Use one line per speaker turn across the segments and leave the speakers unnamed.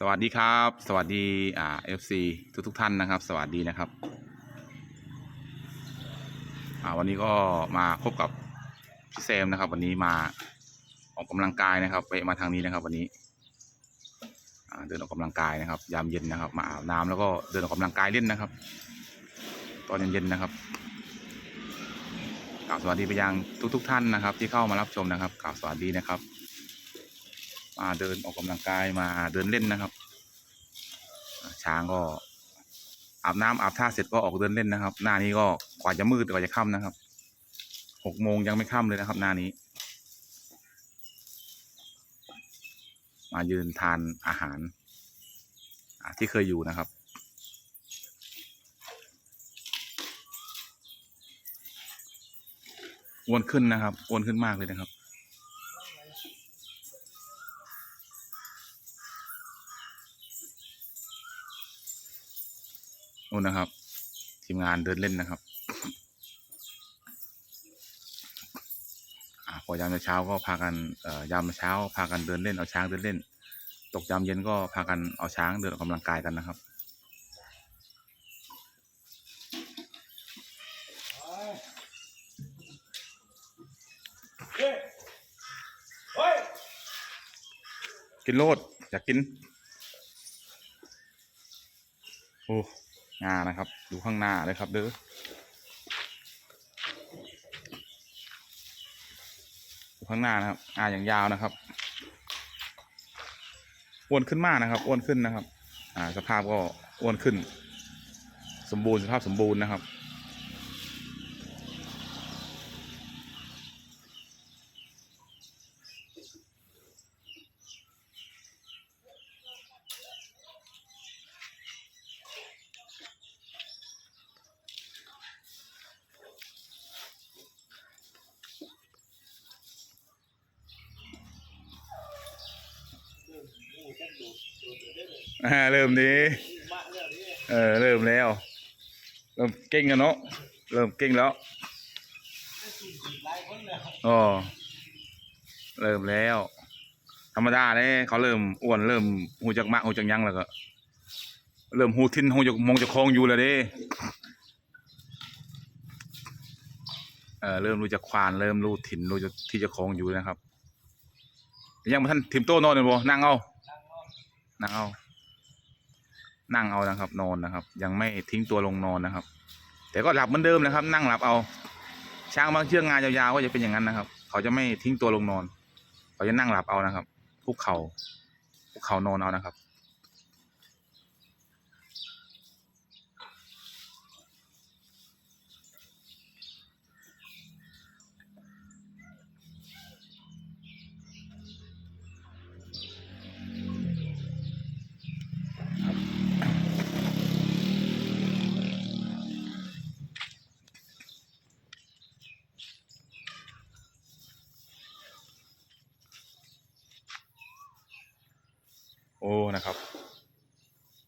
สวัสดีครับ สวัสดีอ่าเอฟซีทุกทุกท่านนะครับ สวัสดีนะครับอ่าวันนี้ก็มาพบกับพี่แซมนะครับ วันนี้มาออกกำลังกายนะครับ ไปมาทางนี้นะครับ วันนี้อ่าเดินออกกำลังกายนะครับ ยามเย็นนะครับ มาอาบน้ำแล้วก็เดินออกกำลังกายเล่นนะครับ ตอนเย็นๆนะครับกล่าวสวัสดีไปยังทุกๆท่านนะครับ ที่เข้ามารับชมนะครับกล่าวสวัสดีนะครับ มาเดินออกกำลังกายมาเดินเล่นนะครับ ช้างก็อาบน้ำอาบท่าเสร็จก็ออกเดินเล่นนะครับ หน้านี้ก็กว่าจะมืดกว่าจะค่ำนะครับหกโมงยังไม่ค่ำเลยนะครับ หน้านี้ มายืนทานอาหารที่เคยอยู่นะครับอ้วนขึ้นนะครับอ้วนขึ้นมากเลยนะครับ นู่นนะครับ ทีมงานเดินเล่นนะครับอาพอยามเช้าก็พากันเอ่อยามเช้า พากันเดินเล่นเอาช้างเดินเล่น ตกยามเย็นก็พากันเอาช้างเดินออกกำลังกายกันนะครับกินโลดอยากกิน โอ้ งานะครับดูข้างหน้าเลยครับเด้อดูข้างหน้านะครับงาอย่างยาวนะครับอ้วนขึ้นมากนะครับอ้วนขึ้นนะครับ อ่าสภาพก็อ้วนขึ้น สมบูรณ์สภาพสมบูรณ์นะครับ อ่าเริ่มดีเออเริ่มแล้ว เริ่มเก่งกันเนาะเริ่มเก่งแล้วอ๋อเริ่มแล้ว ธรรมดาเลยเขาเริ่มอ้วนเริ่มหูจักมากหูจักยังแล้วก็ เริ่มหูทินหูจักมองจักคลองอยู่แล้วเด้เออเริ่มรู้จักควานเริ่มรู้ถิ่นรู้จักที่จะคลองอยู่นะครับยังมาท่านทิมโต้นอนเลยบ่นั่งเอานั่งเอา นั่งเอานะครับ นอนนะครับ ยังไม่ทิ้งตัวลงนอนนะครับ แต่ก็หลับเหมือนเดิมนะครับ นั่งหลับเอา ช้างบางเชือกงานยาวๆก็จะเป็นอย่างนั้นนะครับ เขาจะไม่ทิ้งตัวลงนอน เขาจะนั่งหลับเอานะครับคุกเข่าคุกเข่านอนเอานะครับ อ้นะครับ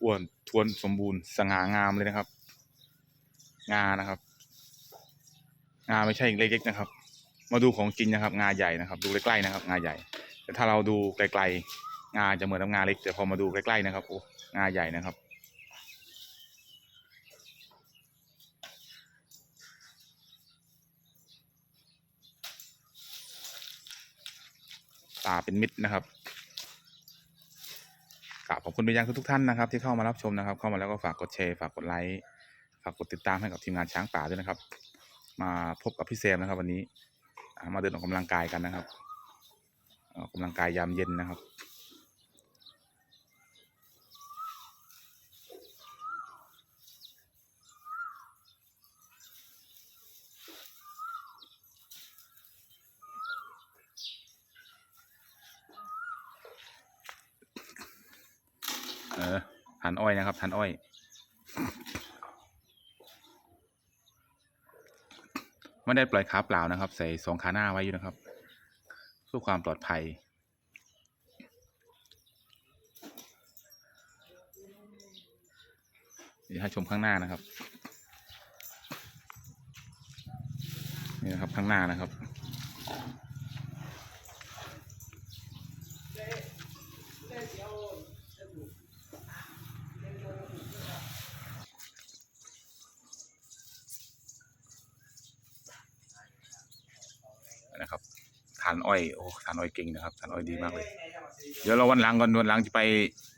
อ้วนทวนสมบูรณ์สง่างามเลยนะครับ งานะครับ งาไม่ใช่เล็กๆนะครับ มาดูของจริงนะครับ งาใหญ่นะครับ ดูใกล้ๆนะครับ งาใหญ่ แต่ถ้าเราดูไกลๆงาจะเหมือนกับงาเล็กแต่พอมาดูใกล้ๆนะครับโอ้งาใหญ่นะครับตาเป็นมิตรนะครับ กราบขอบคุณไปยังทุกท่านนะครับ ที่เข้ามารับชมนะครับ เข้ามาแล้วก็ฝากกดแชร์ฝากกดไลค์ฝากกดติดตามให้กับทีมงานช้างป่าด้วยนะครับ มาพบกับพี่แซมนะครับ วันนี้มาเดินออกกำลังกายกันนะครับออกกำลังกายยามเย็นนะครับ เออทานอ้อยนะครับทานอ้อย ไม่ได้ปล่อยขาเปล่านะครับ ใส่สองขาหน้าไว้อยู่นะครับเพื่อความปลอดภัย เดี๋ยวให้ชมข้างหน้านะครับ นี่นะครับข้างหน้านะครับ
เอ้
อยโอ้ทานอ้อยเก่งนะครับทานอ้อยดีมากเลย เดี๋ยวเราวันหลังก่อนวันหลังจะไป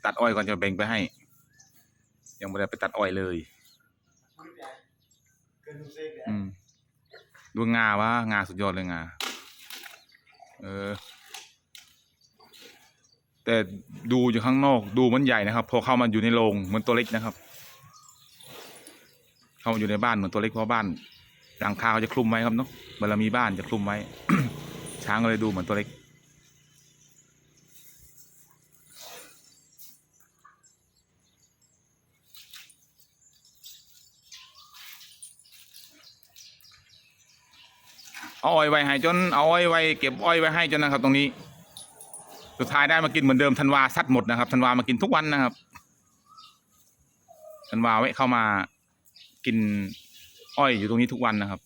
ตัดอ้อยก่อนจะแบ่งไปให้ ยังไม่ได้ไปตัดอ้อยเลยอืมดูงาวะงาสุดยอดเลยงาเออ แต่ดูอยู่ข้างนอกดูมันใหญ่นะครับ พอเข้ามาอยู่ในโรงเหมือนตัวเล็กนะครับ เข้ามาอยู่ในบ้านเหมือนตัวเล็กเพราะบ้านหลังคาเขาจะคลุมไว้ครับเนาะเวลามีบ้านจะคลุมไว้ ช้างก็เลยดูเหมือนตัวเล็ก เอาอ้อยไว้ให้จนเอาอ้อยไว้เก็บอ้อยไว้ให้จนนะครับ ตรงนี้ สุดท้ายได้มากินเหมือนเดิมธันวาซัดหมดนะครับธันวามากินทุกวันนะครับธันวาไว้เข้ามากินอ้อยอยู่ตรงนี้ทุกวันนะครับ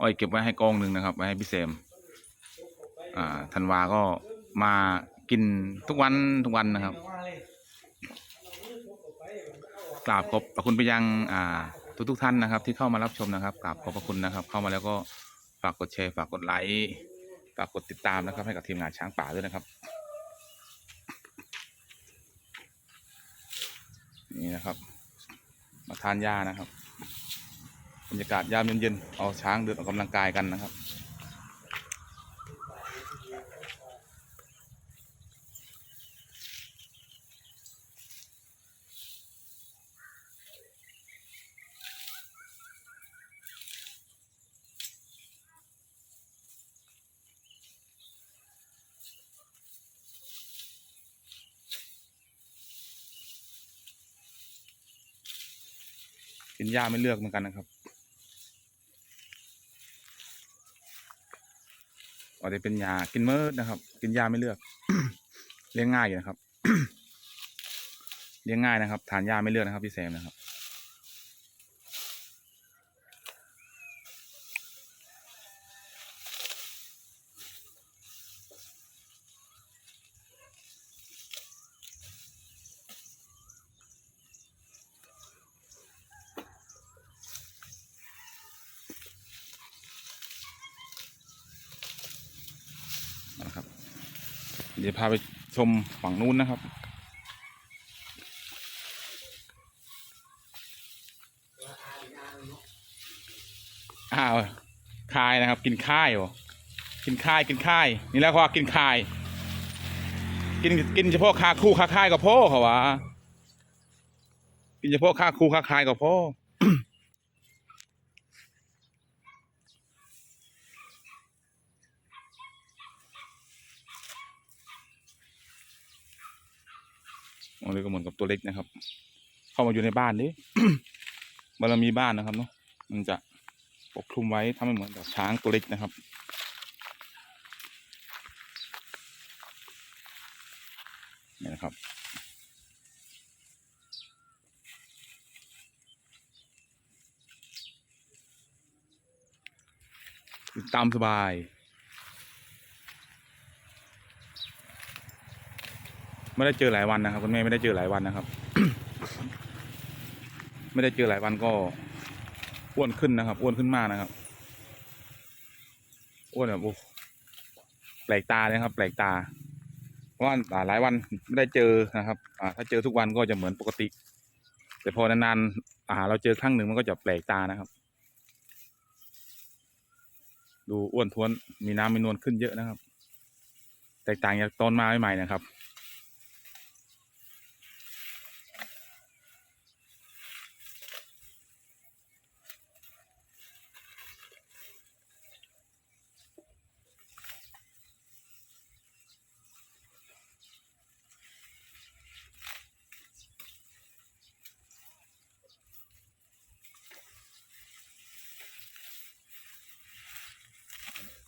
อ้อยเก็บไว้ให้กองหนึ่งนะครับไว้ให้พี่เซมอ่าธันวาก็มากินทุกวันทุกวันนะครับกราบขอบพระคุณไปยังอ่าทุกทุกท่านนะครับ ที่เข้ามารับชมนะครับกราบขอบพระคุณนะครับ เข้ามาแล้วก็ฝากกดแชร์ฝากกดไลค์ฝากกดติดตามนะครับ ให้กับทีมงานช้างป่าด้วยนะครับ นี่นะครับ มาทานหญ้านะครับ บรรยากาศยามเย็นๆเอาช้างเดินออกกำลังกายกันนะครับกินหญ้าไม่เลือกเหมือนกันนะครับ อาจจะเป็นยากินเมิดนะครับ กินยาไม่เลือก เลี้ยงง่ายอยู่นะครับ เลี้ยงง่ายนะครับ ทานยาไม่เลือกนะครับ พี่แซมนะครับนะครับ เดี๋ยวพาไปชมฝั่งนู้นนะครับอ้าวคายนะครับ กินค่ายวะกินค่ายกินค่าย นี่แหล้วเขาว่ากินค่าย กินกินเฉพาะคาคู่คาค่ายกับพ่อเขาวะกินเฉพาะคาคู่คาค่ายกับพ่อ อันนี้ก็เหมือนกับตัวเล็กนะครับ เข้ามาอยู่ในบ้านดิบารมีบ้านนะครับเนาะมันจะปกคลุมไว้ทำให้เหมือนกับช้างตัวเล็กนะครับ นี่นะครับตามสบาย ไม่ได้เจอหลายวันนะครับคุณแม่ไม่ได้เจอหลายวันนะครับ ไม่ได้เจอหลายวันก็อ้วนขึ้นนะครับ อ้วนขึ้นมากนะครับ อ้วนแบบโอ้แปลกตาเลยครับ แปลกตาเพราะว่าหลายวันไม่ได้เจอนะครับอ่าถ้าเจอทุกวันก็จะเหมือนปกติ แต่พอนานๆอ่าเราเจอครั้งหนึ่งมันก็จะแปลกตานะครับ ดูอ้วนท้วนมีน้ำมีนวลขึ้นเยอะนะครับ แตกต่างจากตอนมาใหม่ๆนะครับ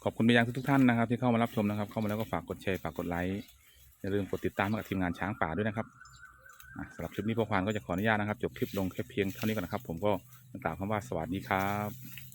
ขอบคุณไปยังทุกท่านนะครับ ที่เข้ามารับชมนะครับ เข้ามาแล้วก็ฝากกดแชร์ฝากกดไลค์อย่าลืมกดติดตามกับทีมงานช้างป่าด้วยนะครับสำหรับคลิปนี้พวกควานก็จะขออนุญาตนะครับ จบคลิปลงแค่เพียงเท่านี้ก่อนนะครับ ผมก็กล่าวคำว่าสวัสดีครับ